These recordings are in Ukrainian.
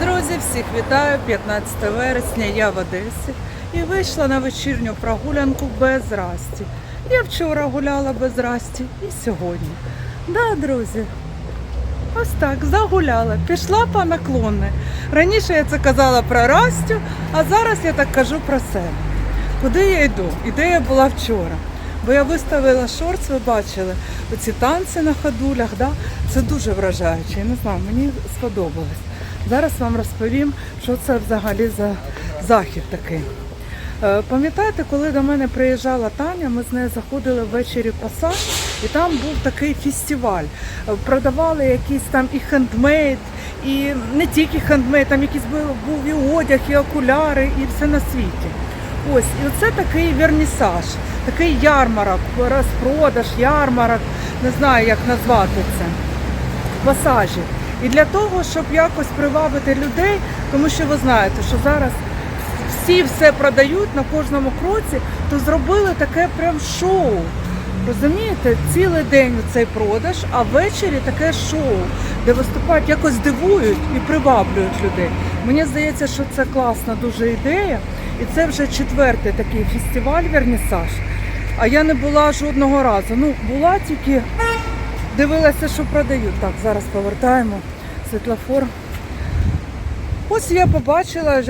Друзі, всіх вітаю! 15 вересня, я в Одесі і вийшла на вечірню прогулянку без расті. Я вчора гуляла без расті і сьогодні. Да, друзі, ось так, загуляла, пішла по наклонне. Раніше я це казала про Растю, а зараз я так кажу про себе. Куди я йду? І де я була вчора? Бо я виставила шорт, ви бачили, оці танці на ходулях, да? це дуже вражаюче. Я не знаю, мені сподобалось. Зараз вам розповім, що це взагалі за захід такий. Е, Пам'ятаєте, коли до мене приїжджала Таня, ми з нею заходили ввечері в пасаж, і там був такий фестиваль. Е, Продавали якийсь там і хендмейд, і не тільки хендмейд, там якийсь був, і одяг, і окуляри, і все на світі. Ось, і оце такий вернісаж, такий ярмарок, розпродаж, ярмарок, не знаю, як назвати це пасажі. І для того, щоб якось привабити людей, тому що ви знаєте, що зараз всі все продають на кожному кроці, то зробили таке прям шоу. Розумієте, цілий день цей продаж, а ввечері таке шоу, де виступають, якось дивують і приваблюють людей. Мені здається, що це класна дуже ідея. І це вже четвертий такий фестиваль Вернісаж. А я не була жодного разу. Ну, була тільки Дивилася, що продають. Так, зараз повертаємо світлофор. Ось я побачила,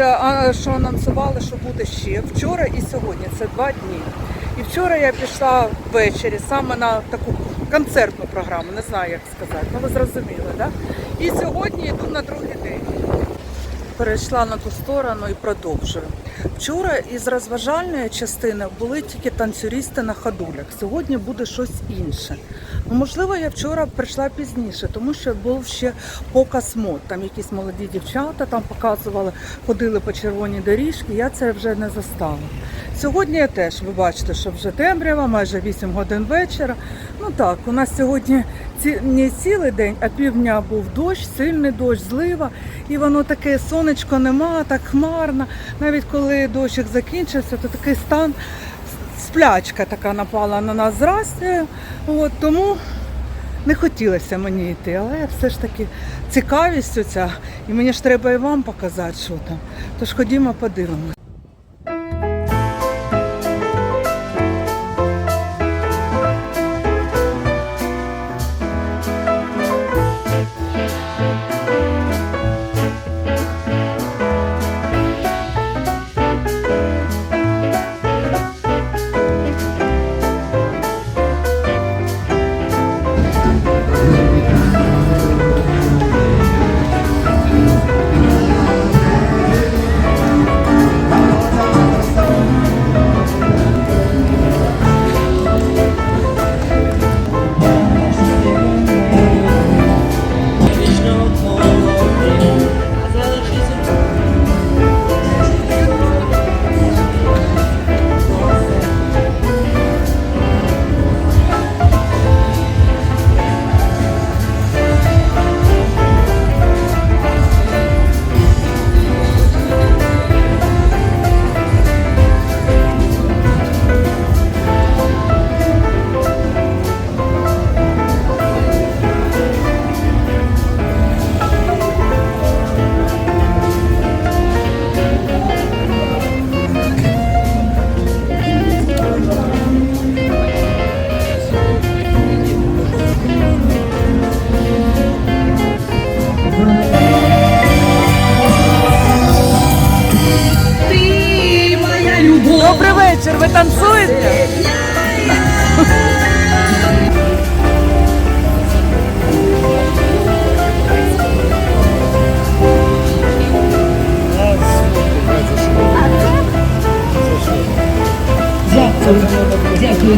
що анонсували, що буде ще вчора і сьогодні. Це два дні. І вчора я пішла ввечері саме на таку концертну програму, не знаю, як сказати. Ну ви зрозуміли, так? Да? І сьогодні йду на другий день. Перейшла на ту сторону і продовжую. Вчора із розважальної частини були тільки танцюристи на ходулях. Сьогодні буде щось інше. Ну, можливо, я вчора прийшла пізніше, тому що був ще показ мод. Там якісь молоді дівчата там показували, ходили по червоній доріжці. Я це вже не застала. Сьогодні я теж, ви бачите, що вже темрява, майже 8 годин вечора. Ну так, у нас сьогодні ці, не цілий день, а півдня був дощ, сильний дощ, злива. І воно таке сонечко нема, так хмарно. Навіть коли дощик закінчився, то такий стан сплячка така напала на нас зразу. От, тому не хотілося мені йти, але все ж таки цікавість оця, і мені ж треба і вам показати, що там. Тож ходімо, подивимось.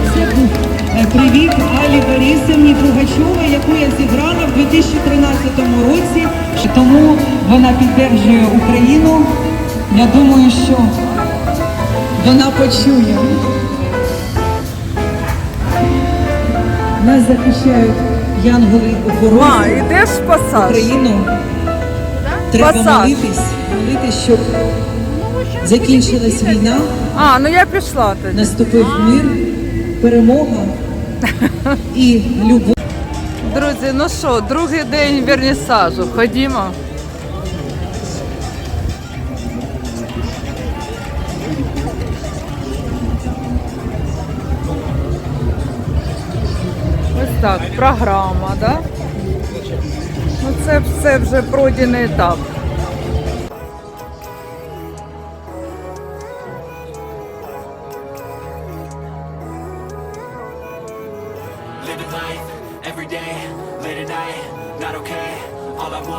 Був е, привіт Алі Борисівні Пугачова, яку я зіграла в 2013 році. Тому вона підтримує Україну. Я думаю, що вона почує. Нас захищають янголи охорони йдеш в пасаж? Україну. Треба Пасаж. молитись, молитись, щоб закінчилась війна. А, ну я пішла тоді. наступив мир, перемога і любов. Друзі, ну що, другий день вернісажу. Ходімо. Ось так, програма, да? Ну це все вже пройдений етап.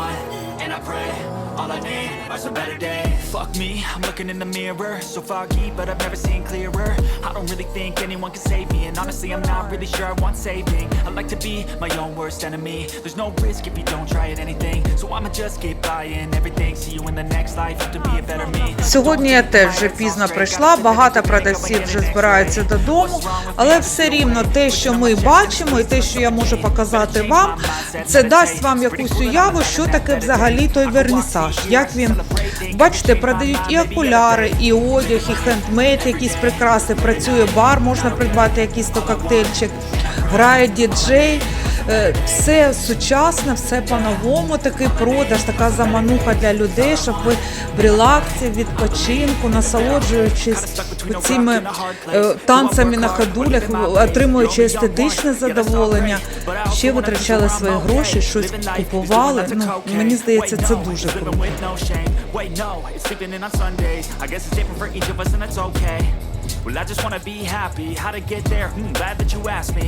爱 and I pray, all I need are some better days. Fuck me, I'm looking in the mirror, so foggy, but I've never seen clearer. I don't really think anyone can save me, and honestly, I'm not really sure I want saving. I like to be my own worst enemy. There's no risk if you don't try at anything, so I'ma just keep buying everything. See you in the next life, have to be a better me. Сьогодні я теж вже пізно прийшла, багато продавців вже збираються додому, але все рівно те, що ми бачимо, і те, що я можу показати вам, це дасть вам якусь уяву, що таке взагалі той вернісаж. Як він бачите, продають і окуляри, і одяг, і хендмейд, якісь прикраси. Працює бар, можна придбати якийсь то коктейльчик, грає діджей. Е, Все сучасне, все по-новому, такий продаж, така замануха для людей, щоб ви в релаксі, відпочинку, насолоджуючись цими е, танцями на ходулях, отримуючи естетичне задоволення, ще витрачали свої гроші, щось купували. Ну мені здається, це дуже круто. Well, I just wanna be happy. How to get there? Hmm, glad that you asked me.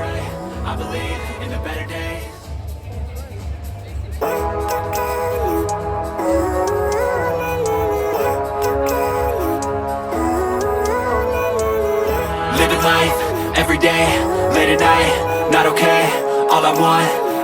pray, I believe in the better days. Living life every day, late at night, not okay. All I want,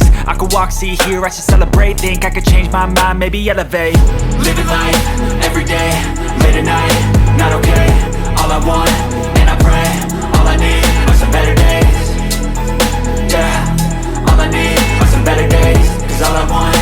I could walk, see, hear, I should celebrate. Think I could change my mind, maybe elevate. Living life every day, late at night, not okay. All I want, and I pray, all I need are some better days. Yeah, all I need are some better days. Cause all I want,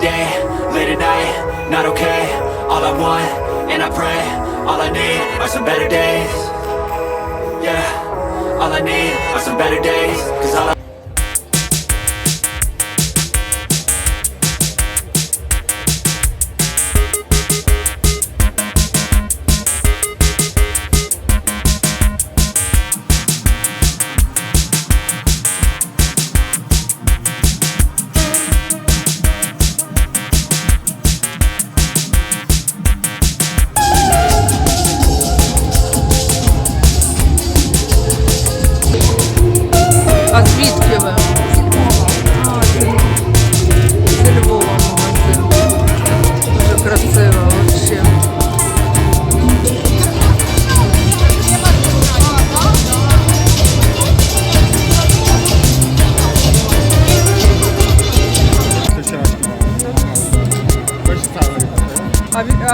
Day, late at night, not okay. All I want, and I pray, all I need are some better days. Yeah, all I need are some better days. Cause all I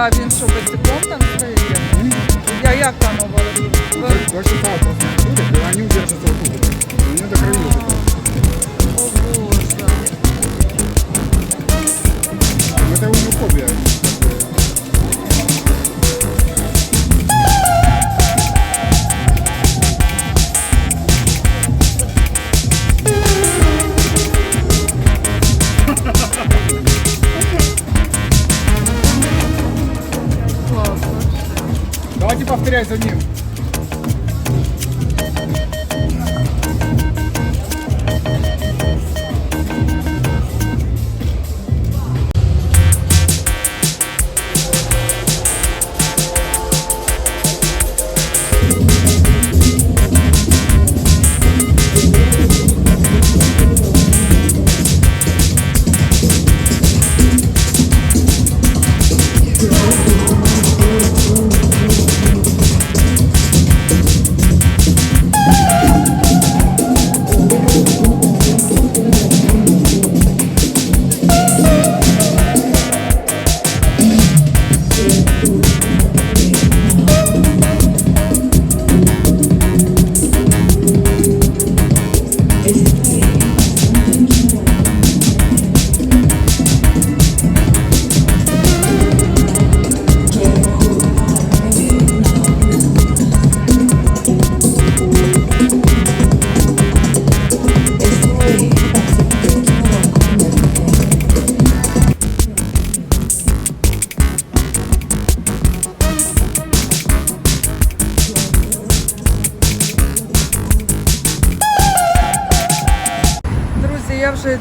А він, а він що, босиком там стоїть? Я як воно було? Ви- Больше палков не будет, и они удержатся вот тут. Они до краю. О Боже. Ну, Это уже фобия. Повторяй за ним.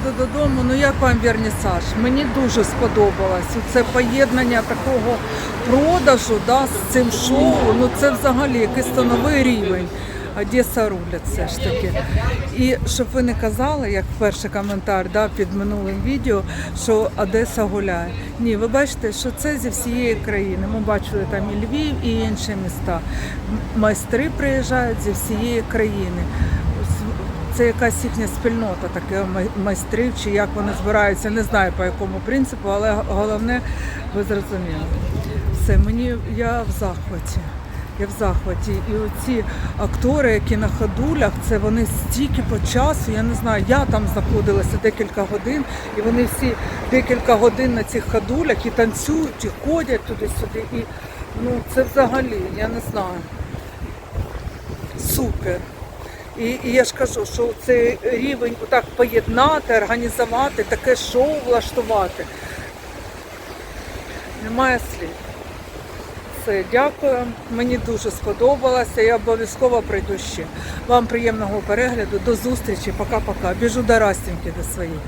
Йду додому. Ну як вам вернісаж? Мені дуже сподобалось. Це поєднання такого продажу да, з цим шоу. Ну це взагалі якийсь то новий рівень. Одеса рулять все ж таки. І щоб ви не казали, як перший коментар да, під минулим відео, що Одеса гуляє. Ні, ви бачите, що це зі всієї країни. Ми бачили там і Львів, і інші міста. Майстри приїжджають зі всієї країни. Це якась їхня спільнота, таке май- майстрів, чи як вони збираються, не знаю по якому принципу, але головне, ви зрозуміли. Все, мені я в захваті. Я в захваті. І оці актори, які на ходулях, це вони стільки по часу, я не знаю, я там знаходилася декілька годин, і вони всі декілька годин на цих ходулях і танцюють, і ходять туди-сюди. І ну це взагалі, я не знаю. Супер. І, і я ж кажу, що цей рівень отак поєднати, організувати, таке шоу влаштувати. Немає слів. Все, дякую. Мені дуже сподобалося. Я обов'язково прийду ще. Вам приємного перегляду. До зустрічі. Пока-пока. Біжу до Растінки до своєї.